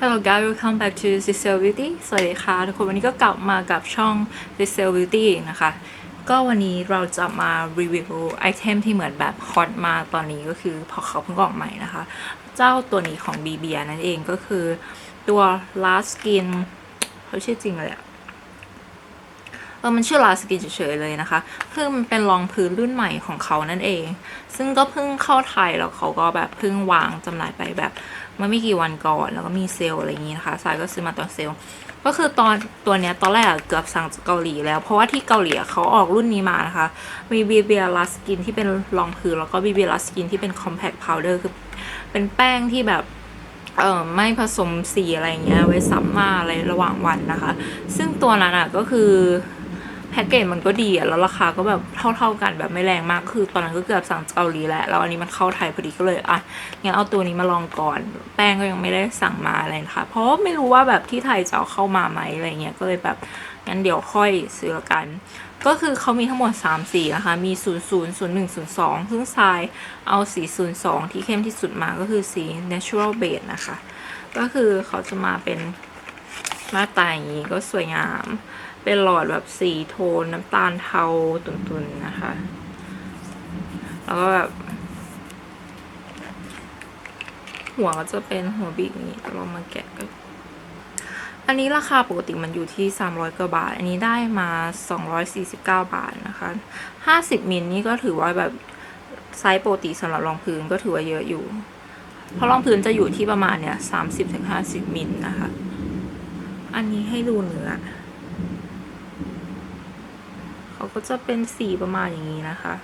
Hello guys welcome back to c i c e l Beauty สวัสดีค่ะทุกคนวันนี้ก็กลับมากับช่อง c i c e l Beauty อีกนะคะ ก็วันนี้เราจะมารีวิวไอเทมที่เหมือนแบบฮอตมากตอนนี้ก็คือพอเขาเพิ่งออกใหม่นะคะ เจ้าตัวนี้ของ b b นั่นเองก็คือตัว Last Skin เขาชื่อจริงเลยอะเออมันชื่อลาสกินเฉยๆเลยนะคะ เพิ่งมันเป็นรองพื้นรุ่นใหม่ของเขานั่นเอง ซึ่งก็เพิ่งเข้าไทยแล้วเขาก็แบบเพิ่งวางจำหน่ายไปแบบ เมื่อไม่กี่วันก่อนแล้วก็มีเซลล์อะไรอย่างนี้นะคะสายก็ซื้อมาตอนเซลล์ก็คือตอนตัวเนี้ยตอนแรกอะเกือบสั่งจากเกาหลีแล้ว เพราะว่าที่เกาหลีอะเขาออกรุ่นนี้มานะคะ มีบีเบียลาสกินที่เป็นรองพื้นแล้วก็บีเบียลาสกินที่เป็นคอมแพคพาวเดอร์คือเป็นแป้งที่แบบเอ่อไม่ผสมสีอะไรเงี้ยไว้ซัมมาอะไรระหว่างวันนะคะ ซึ่งตัวนั้นอะก็คือ พ็กเกจมันก็ดีอะแล้วราคาก็แบบเท่า ๆกันแบบไม่แรงมากคือ ตอนนั้นก็เกือบสั่งเกาหลีแหละแล้วอันนี้มันเข้าไทยพอดีก็เลยอะงั้นเอาตัวนี้มาลองก่อน แป้งก็ยังไม่ได้สั่งมาอะไรนะคะเพราะไม่รู้ว่าแบบที่ไทยจะเอาเข้ามาไหมอะไรเงี้ยก็เลยแบบงั้นเดี๋ยวค่อยซื้อละกัน ก็คือเขามีทั้งหมด 3 สีนะคะ มี 0 0 0 1 0 2 ซึ่งทรายเอาสี 02 ที่เข้มที่สุดมาก็คือสี natural beige นะคะ ก็คือเขาจะมาเป็นหน้าตาอย่างนี้ก็สวยงาม เป็นหลอดแบบสีโทนน้ำตาลเทาตุนๆนะคะ แล้วก็แบบหัวก็จะเป็นหัวบีกนี้เรามาแกะกันอันนี้ราคาปกติมันอยู่ที่ 300กว่าบาท อันนี้ได้มา 249 บาทนะคะ 50 มิลนี่ก็ถือว่าแบบไซส์ปกติสำหรับรองพื้นก็ถือว่าเยอะอยู่ เพราะรองพื้นจะอยู่ที่ประมาณเนี่ย 30-50 มิลนะคะ อันนี้ให้ดูเนื้อ เขา ก็จะเป็นสีประมาณอย่างนี้นะคะ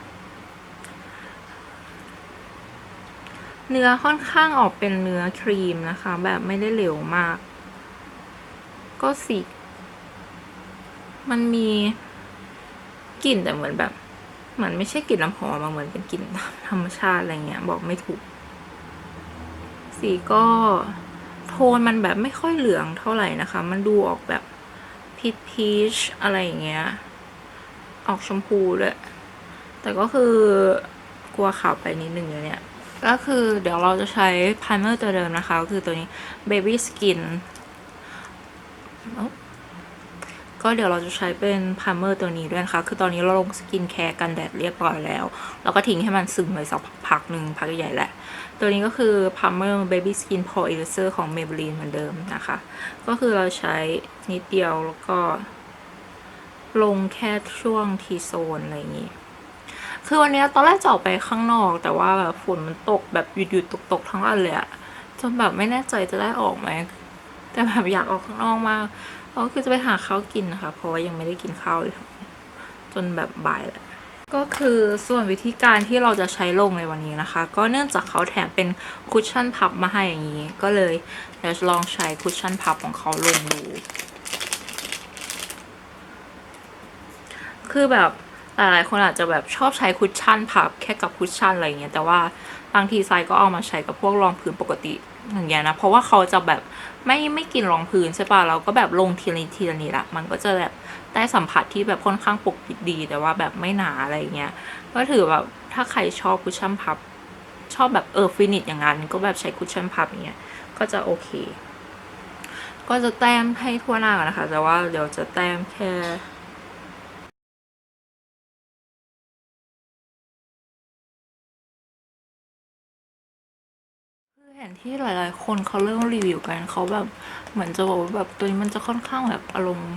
เนื้อค่อนข้างออกเป็นเนื้อครีมนะคะ แบบไม่ได้เหลวมาก ก็สี มันมีกลิ่นแต่เหมือนแบบเหมือนไม่ใช่กลิ่นน้ำหอมอะเหมือนเป็นกลิ่นธรรมชาติอะไรเงี้ย บอกไม่ถูก สีก็โทนมันแบบไม่ค่อยเหลืองเท่าไหร่นะคะ มันดูออกแบบพีชพีชอะไรอย่างเงี้ย ออกชมพูด้วยแต่ก็คือกลัวขาวไปนิดนึงเลยเนี่ย ก็คือเดี๋ยวเราจะใช้พ r i เมอร์ตัวเดิมนะคะ ก็คือตัวนี้ Baby Skin ก็เดี๋ยวเราจะใช้เป็นพ r i เมอร์ตัวนี้ด้วยนะคะ คือตอนนี้เราลงสกินแคร์กันแดดเรียบร้อยแล้วแล้วก็ทิ้งให้มันซึมไปสักพักหนึ่งพักใหญ่ๆแหละ ตัวนี้ก็คือ p a l m e r Baby Skin Pore Eraser ของ Maybelline เหมือนเดิมนะคะ ก็คือเราใช้นิดเดียวแล้วก็ ลงแค่ช่วงทีโซนอะไรอย่างนี้ คือวันนี้ตอนแรกจะออกไปข้างนอก แต่ว่าแบบฝนมันตกแบบหยุดๆตกๆทั้งวันเลยอะจนแบบไม่แน่ใจจะได้ออกไหม แต่แบบอยากออกข้างนอกมากก็คือจะไปหาข้าวกินนะคะ เพราะว่ายังไม่ได้กินข้าวเลยจนแบบบ่ายแล้วก็คือส่วนวิธีการที่เราจะใช้ลงในวันนี้นะคะ ก็เนื่องจากเขาแถมเป็นคุชชั่นพับมาให้อย่างนี้ ก็เลยเดี๋ยวจะลองใช้คุชชั่นพับของเขาลงดู คือแบบหลายๆคนอาจจะแบบชอบใช้คุชชั่นพับแค่กับคุชชั่นอะไรอย่างเงี้ยแต่ว่าบางทีไซก็เอามาใช้กับพวกรองพื้นปกติอย่างเงี้ยนะเพราะว่าเขาจะแบบไม่ไม่กินรองพื้นใช่ปะเราก็แบบลงทีละนิดทีละนิดละมันก็จะแบบได้สัมผัสที่แบบค่อนข้างปกปิดดี แต่ว่าแบบไม่หนาอะไรเงี้ยก็ถือแบบถ้าใครชอบคุชชั่นพับ ชอบแบบเออฟินิชอย่างนั้น ก็แบบใช้คุชชั่นพับอย่างเงี้ยก็จะโอเค ก็จะแต้มให้ทั่วหน้าก่อนนะคะ แต่ว่าเดี๋ยวจะแต้มแค่ คือเห็นที่หลาย ๆ คนเขาเริ่มรีวิวกันเขาแบบเหมือนจะบอกว่าแบบตัวนี้มันจะค่อนข้างแบบอารมณ์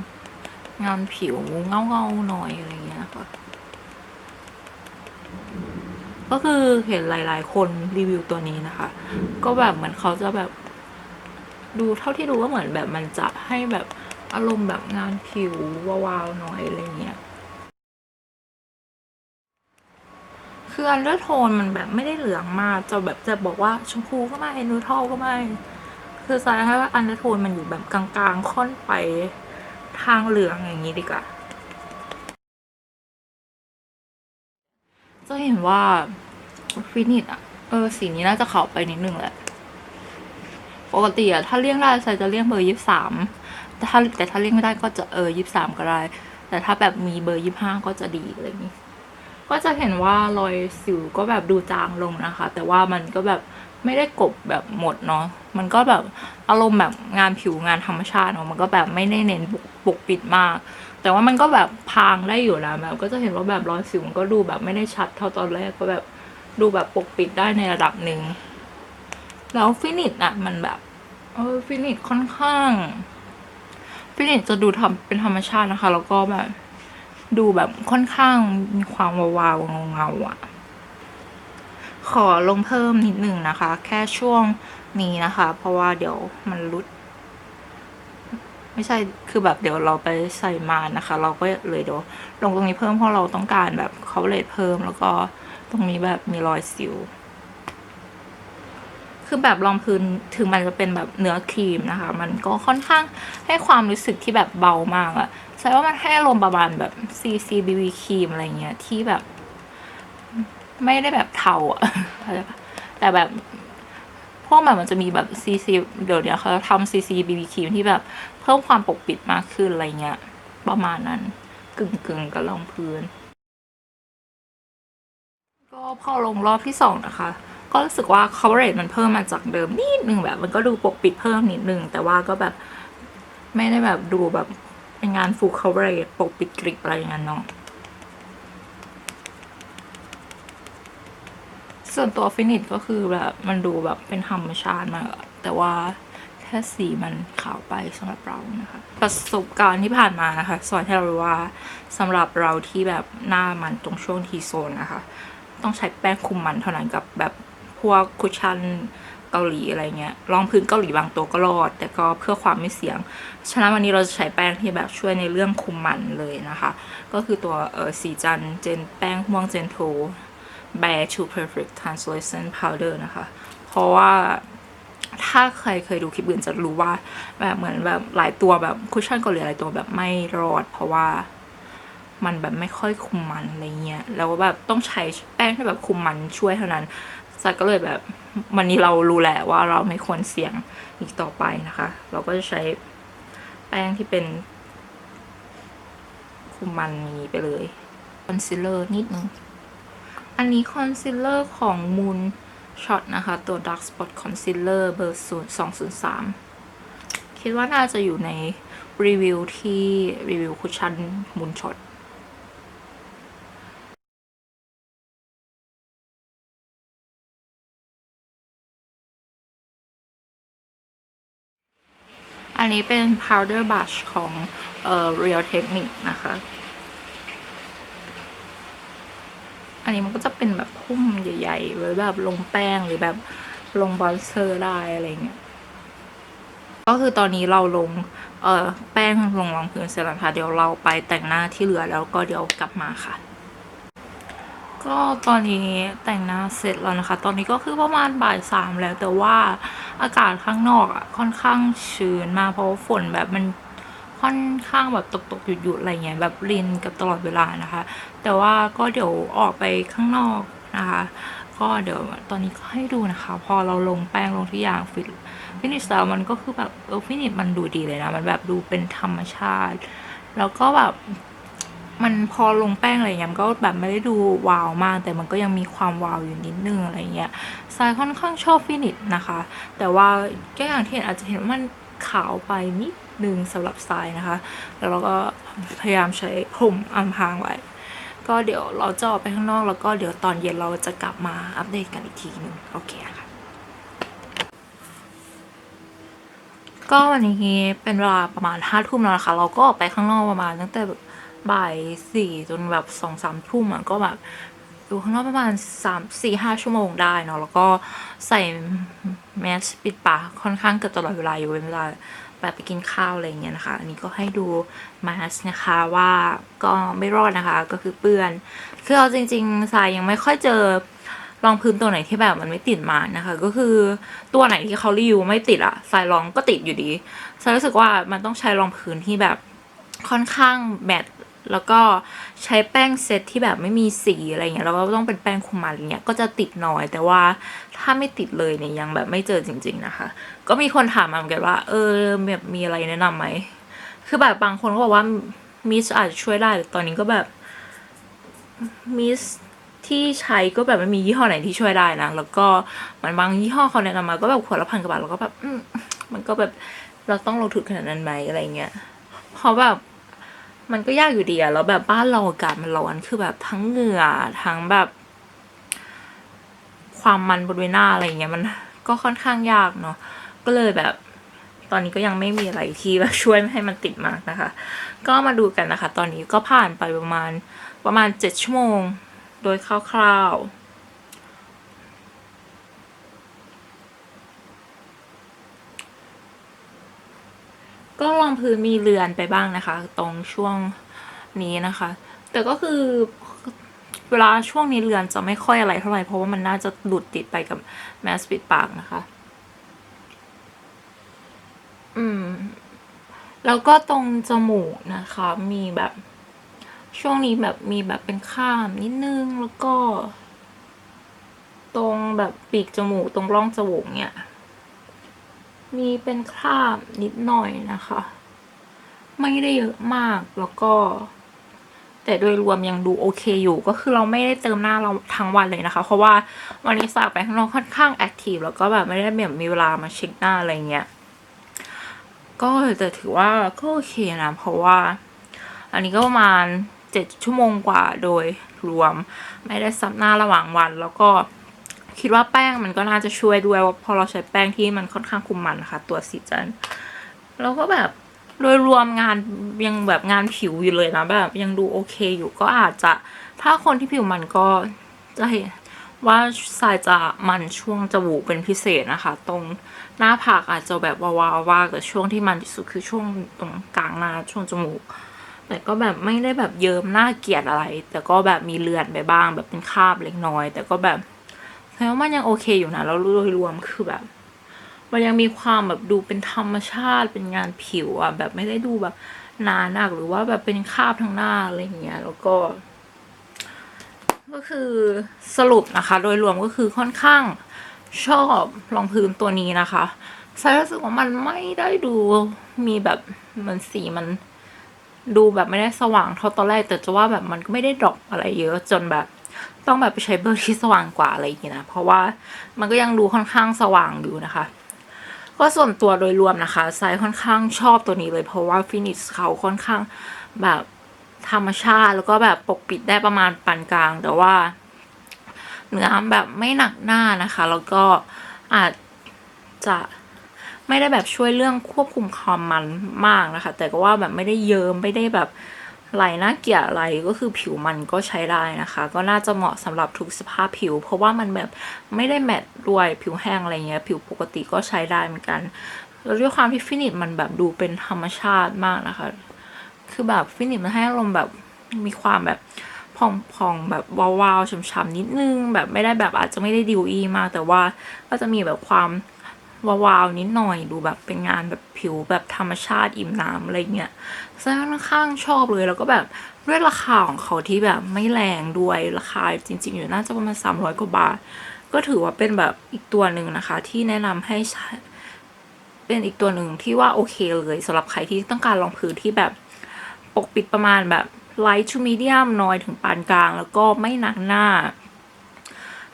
งานผิวเงาเงาๆหน่อยอะไรเงี้ยค่ะก็คือเห็นหลาย ๆ คนรีวิวตัวนี้นะคะ ก็แบบเหมือนเขาจะแบบ ดูเท่าที่ดูก็เหมือนแบบมันจะให้แบบอารมณ์แบบงานผิววาวๆหน่อยอะไรเงี้ย คืออันเดอร์โทนมันแบบไม่ได้เหลืองมากจะแบบจะบอกว่าชมพูก็ไม่นูทรัลก็ไม่ คือสายให้ว่าอันเดอร์โทนมันอยู่แบบกลางๆ ค่อนไปทางเหลืองอย่างนี้ดีกว่าจะเห็นว่าฟินิชอะเออสีนี้น่าจะขาวไปนิดนึงแหละ ปกติอะถ้าเลี่ยงได้ใส่จะเลี่ยงเบอร์ยี่สามแต่ถ้าแต่ถ้าเลี่ยงไม่ได้ก็จะเออยี่สามก็ได้ แต่ถ้าแบบมีเบอร์ยี่ห้าก็จะดีอะไรอย่างนี้ ก็จะเห็นว่ารอยสิวก็แบบดูจางลงนะคะ แต่ว่ามันก็แบบไม่ได้กบแบบหมดเนาะ มันก็แบบอารมณ์แบบงานผิวงานธรรมชาติเนาะ มันก็แบบไม่ได้เน้นปกปิดมาก แต่ว่ามันก็แบบพางได้อยู่นะแบบก็จะเห็นว่าแบบรอยสิวมันก็ดูแบบไม่ได้ชัดเท่าตอนแรกก็แบบดูแบบปกปิดได้ในระดับหนึ่ง แล้วฟินิชอะมันแบบเออฟินิชค่อนข้างฟินิชจะดูทำเป็นธรรมชาตินะคะ แล้วก็แบบ ดูแบบค่อนข้างมีความวาวๆเงาๆอะขอลงเพิ่มนิดหนึ่งนะคะ แค่ช่วงนี้นะคะ เพราะว่าเดี๋ยวมันรุด ไม่ใช่คือแบบเดี๋ยวเราไปใส่มานนะคะ เราก็เลยเดี๋ยวลงตรงนี้เพิ่มเพราะเราต้องการแบบเขาเลทเพิ่มแล้วก็ตรงนี้แบบมีรอยสิวคือแบบรองพื้นถึงมันจะเป็นแบบเนื้อครีมนะคะ มันก็ค่อนข้างให้ความรู้สึกที่แบบเบามากอะ ใช่ว่ามันให้อารมณ์ประมาณแบบ CCBB ครีมอะไรเงี้ย ที่แบบ ไม่ได้แบบเทาอะแต่แบบพวกแบบมันจะมีแบบ CC เดี๋ยวเนี้ยเขาทำ CC BB ครีมที่แบบ เพิ่มความปกปิดมากขึ้นอะไรเงี้ย ประมาณนั้น กึ่งกึ่งกับรองพื้น ก็พอลงรอบที่สองนะคะ ก็รู้สึกว่า coverage มันเพิ่มมาจากเดิมนิดนึงแบบ มันก็ดูปกปิดเพิ่มนิดนึงแต่ว่าก็แบบไม่ได้แบบดูแบบ เป็นงาน full coverage ปกปิดกริบอะไรอย่างเงี้ยเนาะส่วนตัวฟินิชก็คือแบบมันดูแบบเป็นธรรมชาติมากแต่ว่าแค่สีมันขาวไปสำหรับเรานะคะ ประสบการณ์ที่ผ่านมานะคะสอนให้เรารู้ว่าสำหรับเราที่แบบหน้ามันตรงช่วงทีโซนนะคะ ต้องใช้แป้งคุมมันเท่านั้นกับแบบพวกคุชชั่น เกาหลีอะไรเงี้ยรองพื้นเกาหลีบางตัวก็รอด แต่ก็เพื่อความไม่เสี่ยง ฉะนั้นวันนี้เราจะใช้แป้งที่แบบช่วยในเรื่องคุมมันเลยนะคะ ก็คือตัวเออสีจันเจนแป้งม่วงเจนโท Bare to Perfect Translucent Powder นะคะ เพราะว่าถ้าใครเคยดูคลิปอื่นจะรู้ว่าแบบเหมือนแบบหลายตัวแบบคุชชั่นเกาหลีหลายตัวแบบไม่รอด เพราะว่ามันแบบไม่ค่อยคุมมันอะไรเงี้ยแล้วแบบต้องใช้แป้งที่แบบคุมมันช่วยเท่านั้น สัก็เลยแบบวันนี้เรารู้แหละว่าเราไม่ควรเสี่ยงอีกต่อไปนะคะ เราก็จะใช้แป้งที่เป็น คุมมันนี้ไปเลยคอนซีลเลอร์นิดนึง อันนี้คอนซีลเลอร์ของ Moon Shot นะคะ ตัว Dark Spot Concealer เบอร์0 203 คิดว่าน่าจะอยู่ในรีวิวที่รีวิวคุชชั่น Moon Shot อันนี้เป็น powder brush ของเอ่อ Real Technique นะคะ อันนี้มันก็จะเป็นแบบพุ่มใหญ่ๆ ไว้แบบลงแป้งหรือแบบลงบอนเซอร์ได้อะไรเงี้ย ก็คือตอนนี้เราลงเอ่อแป้งลงรองพื้นเสร็จแล้วค่ะ เดี๋ยวเราไปแต่งหน้าที่เหลือแล้วก็เดี๋ยวกลับมาค่ะ ก็ตอนนี้แต่งหน้าเสร็จแล้วนะคะ ตอนนี้ก็คือประมาณบ่ายสามแล้ว แต่ว่าอากาศข้างนอกอะค่อนข้างชื้นมากเพราะฝนแบบมันค่อนข้างแบบตกๆหยุดๆอะไรเงี้ยแบบรินกับตลอดเวลานะคะ แต่ว่าก็เดี๋ยวออกไปข้างนอกนะคะ ก็เดี๋ยวตอนนี้ก็ให้ดูนะคะ พอเราลงแป้งลงทุกอย่างฟิตฟินิชแล้วมันก็คือแบบเออฟินิชมันดูดีเลยนะ มันแบบดูเป็นธรรมชาติ แล้วก็แบบ มันพอลงแป้งอะไรเงี้ยมันก็แบบไม่ได้ดูวาวมาก แต่มันก็ยังมีความวาวอยู่นิดนึงอะไรเงี้ยทรายค่อนข้างชอบฟินิชนะคะ แต่ว่าก็อย่างที่เห็นอาจจะเห็นว่ามันขาวไปนิดนึงสำหรับทรายนะคะ แล้วเราก็พยายามใช้พรมอำพรางไว้ ก็เดี๋ยวเราจะออกไปข้างนอกแล้วก็เดี๋ยวตอนเย็นเราจะกลับมาอัปเดตกันอีกทีหนึงโอเคค่ะก็วันนี้เป็นเวลาประมาณห้าทุ่มแล้วนะคะ เราก็ออกไปข้างนอกประมาณตั้งแต่แบบ บ่ายสี่จนแบบสองสามทุ่มอะก็แบบอยู่ข้างนอกประมาณสามสี่ห้าชั่วโมงได้เนาะแล้วก็ใส่แมสปิดปากค่อนข้างเกือบตลอดเวลาอยู่เวลาแบบไปกินข้าวอะไรเงี้ยนะคะ อันนี้ก็ให้ดูแมสนะคะว่าก็ไม่รอดนะคะก็คือเปื้อน คือเอาจริงๆสายยังไม่ค่อยเจอรองพื้นตัวไหนที่แบบมันไม่ติดมานะคะ ก็คือตัวไหนที่เขารีวิวไม่ติดอะสายรองก็ติดอยู่ดีสายรู้สึกว่ามันต้องใช้รองพื้นที่แบบค่อนข้างแมตต์ แล้วก็ใช้แป้งเซตที่แบบไม่มีสีอะไรเงี้ยแล้วก็ต้องเป็นแป้งคุมมันอะไรเงี้ยก็จะติดน่อย แต่ว่าถ้าไม่ติดเลยเนี่ยยังแบบไม่เจอจริง ๆนะคะ ก็มีคนถามมาเหมือนกันว่า เออแบบมีอะไรแนะนำไหมคือแบบบางคนก็บอกว่ามิสอาจจะช่วยได้แต่ตอนนี้ก็แบบมิสที่ใช้ก็แบบไม่มียี่ห้อไหนที่ช่วยได้นะ แล้วก็มันบางยี่ห้อเขาแนะนำมาก็แบบขวดละพันกว่าบาทแล้วก็แบบมันก็แบบเราต้องลงทุนขนาดนั้นไหมอะไรเงี้ยเพราะแบบ มันก็ยากอยู่ดีอะแล้วแบบบ้านเราอากาศมันร้อนคือแบบทั้งเหงื่อทั้งแบบ ความมันบนใบหน้าอะไรเงี้ยมันก็ค่อนข้างยากเนาะก็เลยแบบ ตอนนี้ก็ยังไม่มีอะไรที่แบบช่วยไม่ให้มันติดมากนะคะ ก็มาดูกันนะคะ ตอนนี้ก็ผ่านไปประมาณประมาณเจ็ดชั่วโมง โดยคร่าวๆ ก็ลองพื้นมีเลือนไปบ้างนะคะ ตรงช่วงนี้นะคะ แต่ก็คือเวลาช่วงนี้เรือนจะไม่ค่อยอะไรเท่าไหร่เพราะว่ามันน่าจะหลุดติดไปกับแมสปิดปากนะคะ อืม แล้วก็ตรงจมูกนะคะ มีแบบช่วงนี้แบบมีแบบเป็นข้ามนิดนึงแล้วก็ ตรงแบบปีกจมูกตรงร่องจมูกเนี่ย มีเป็นคราบนิดหน่อยนะคะ ไม่ได้เยอะมากแล้วก็ แต่โดยรวมยังดูโอเคอยู่ก็คือเราไม่ได้เติมหน้าเราทั้งวันเลยนะคะ เพราะว่าวันนี้สากไปข้างนอกค่อนข้างแอคทีฟแล้วก็แบบไม่ได้แบบมีเวลามาเช็คหน้าอะไรเงี้ยก็แต่ถือว่าก็โอเคนะ เพราะว่า อันนี้ก็ประมาณเจ็ดชั่วโมงกว่าโดยรวม ไม่ได้ซับหน้าระหว่างวันแล้วก็ คิดว่าแป้งมันก็น่าจะช่วยด้วยว่าพอเราใช้แป้งที่มันค่อนข้างคุมมันนะคะตัวสีจันทร์แล้วก็แบบโดยรวมงานยังแบบงานผิวอยู่เลยนะแบบยังดูโอเคอยู่ก็อาจจะถ้าคนที่ผิวมันก็จะเห็นว่าสายจะมันช่วงจมูกเป็นพิเศษนะคะ ตรงหน้าผากอาจจะแบบวาวๆว่าแต่ช่วงที่มันที่สุดคือช่วงตรงกลางหน้าช่วงจมูก แต่ก็แบบไม่ได้แบบเยิ้มน่าเกลียดอะไร แต่ก็แบบมีเลือนไปบ้างแบบเป็นคราบเล็กน้อย แต่ก็แบบ แสดงว่ามันยังโอเคอยู่นะแล้วโดยรวมคือแบบ มันยังมีความแบบดูเป็นธรรมชาติเป็นงานผิวอะแบบไม่ได้ดูแบบหนาหนักหรือว่าแบบเป็นคาบทั้งหน้าอะไรอย่างเงี้ย แล้วก็ ก็คือสรุปนะคะ โดยรวมก็คือค่อนข้างชอบรองพื้นตัวนี้นะคะใส่รู้สึกว่ามันไม่ได้ดูมีแบบมันสีมันดูแบบไม่ได้สว่างเท่าตอนแรกแต่จะว่าแบบมันก็ไม่ได้ดรอปอะไรเยอะจนแบบ ต้องแบบไปใช้เบอร์ที่สว่างกว่าอะไรอย่างเงี้ยนะ เพราะว่ามันก็ยังดูค่อนข้างสว่างอยู่นะคะ ก็ส่วนตัวโดยรวมนะคะไซส์ค่อนข้างชอบตัวนี้เลย เพราะว่าฟินิชเขาค่อนข้างแบบธรรมชาติแล้วก็แบบปกปิดได้ประมาณปานกลาง แต่ว่าเนื้อแบบไม่หนักหน้านะคะ แล้วก็อาจจะไม่ได้แบบช่วยเรื่องควบคุมความมันมากนะคะ แต่ก็ว่าแบบไม่ได้เยิ้มไม่ได้แบบ ไหลหน่าเกียดอะไรก็คือผิวมันก็ใช้ได้นะคะ ก็น่าจะเหมาะสำหรับทุกสภาพผิว เพราะว่ามันแบบไม่ได้แมตต์ด้วยผิวแห้งอะไรเงี้ย ผิวปกติก็ใช้ได้เหมือนกันแล้วด้วยความที่ฟินิชมันแบบดูเป็นธรรมชาติมากนะคะ คือแบบฟินิชมันให้อารมณ์แบบมีความแบบพองๆแบบวาวๆฉ่ำๆนิดนึง แบบไม่ได้แบบอาจจะไม่ได้ดิวอีมาก แต่ว่าก็จะมีแบบความ วาวๆนิดหน่อยดูแบบเป็นงานแบบผิวแบบธรรมชาติอิ่มน้ำอะไรเงี้ยซึ่งค่อนข้างชอบเลยแล้วก็แบบด้วยราคาของเขาที่แบบไม่แรงด้วยราคาจริง ๆ อยู่น่าจะประมาณ300กว่าบาท ก็ถือว่าเป็นแบบอีกตัวหนึ่งนะคะ ที่แนะนำให้ใช้เป็นอีกตัวหนึ่งที่ว่าโอเคเลยสำหรับใครที่ต้องการรองพื้นที่แบบปกปิดประมาณแบบ light to medium น้อยถึงปานกลาง แล้วก็ไม่หนักหน้า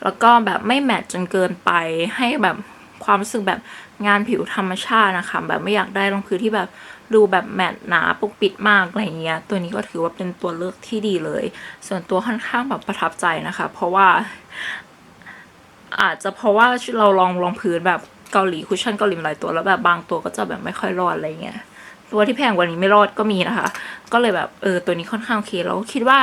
แล้วก็แบบไม่แมทจนเกินไปให้แบบ ความรู้สึกแบบงานผิวธรรมชาตินะคะ แบบไม่อยากได้รองพื้นที่แบบดูแบบแมทหนาปกปิดมากอะไรเงี้ย ตัวนี้ก็ถือว่าเป็นตัวเลือกที่ดีเลย ส่วนตัวค่อนข้างแบบประทับใจนะคะ เพราะว่า อาจจะเพราะว่าเราลองลองพื้นแบบเกาหลีคุชชั่นเกาหลีหลายตัวแล้วแบบบางตัวก็จะแบบไม่ค่อยรอดอะไรเงี้ยตัวที่แพงกว่านี้ไม่รอดก็มีนะคะ ก็เลยแบบเออตัวนี้ค่อนข้างโอเคแล้วคิดว่า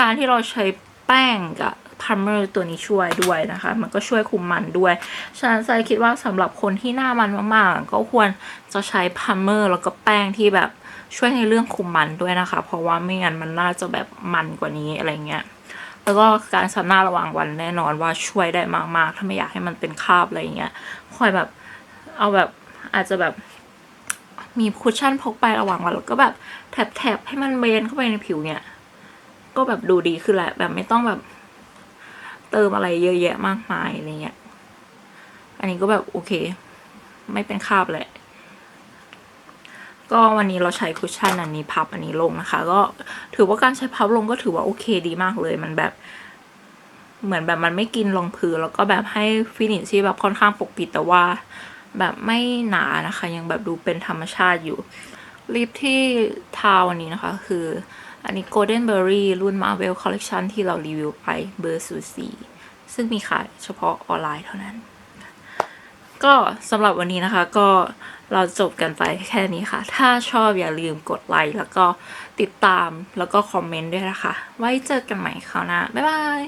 การที่เราใช้แป้งกับ พัมเมอร์ตัวนี้ช่วยด้วยนะคะ มันก็ช่วยคุมมันด้วยฉะนั้นใจคิดว่าสำหรับคนที่หน้ามันมากๆ ก็ควรจะใช้พัมเมอร์แล้วก็แป้งที่แบบช่วยในเรื่องคุมมันด้วยนะคะ เพราะว่าไม่งั้นมันน่าจะแบบมันกว่านี้อะไรเงี้ยแล้วก็การซับหน้าระหว่างวันแน่นอนว่าช่วยได้มากๆ ถ้าไม่อยากให้มันเป็นคราบอะไรเงี้ยคอยแบบเอาแบบอาจจะแบบมีคุชชั่นพกไประหว่างวันแล้วก็แบบแถบๆให้มันเบนเข้าไปในผิวเนี่ย ก็แบบดูดีขึ้นแหละแบบไม่ต้องแบบ เติมอะไรเยอะแยะมากมายอะไรเงี้ย อันนี้ก็แบบโอเค ไม่เป็นคราบเลยก็วันนี้เราใช้คุชชั่นอันนี้พับอันนี้ลงนะคะ ก็ถือว่าการใช้พับลงก็ถือว่าโอเคดีมากเลย มันแบบ เหมือนแบบมันไม่กินลงพื้นแล้วก็แบบให้ฟินิชที่แบบค่อนข้างปกปิดแต่ว่า แบบไม่หนานะคะ ยังแบบดูเป็นธรรมชาติอยู่ลิปที่ทาวันนี้นะคะ คือ อันนี้ Golden Berry รุ่น Marvel Collection ที่เรารีวิวไปเบอร์สูสีซึ่งมีขายเฉพาะออนไลน์เท่านั้น ก็สำหรับวันนี้นะคะก็เราจบกันไปแค่นี้ค่ะ ถ้าชอบอย่าลืมกดไลค์แล้วก็ติดตามแล้วก็คอมเมนต์ด้วยนะคะ ไว้เจอกันใหม่คราวหน้า บ๊ายบาย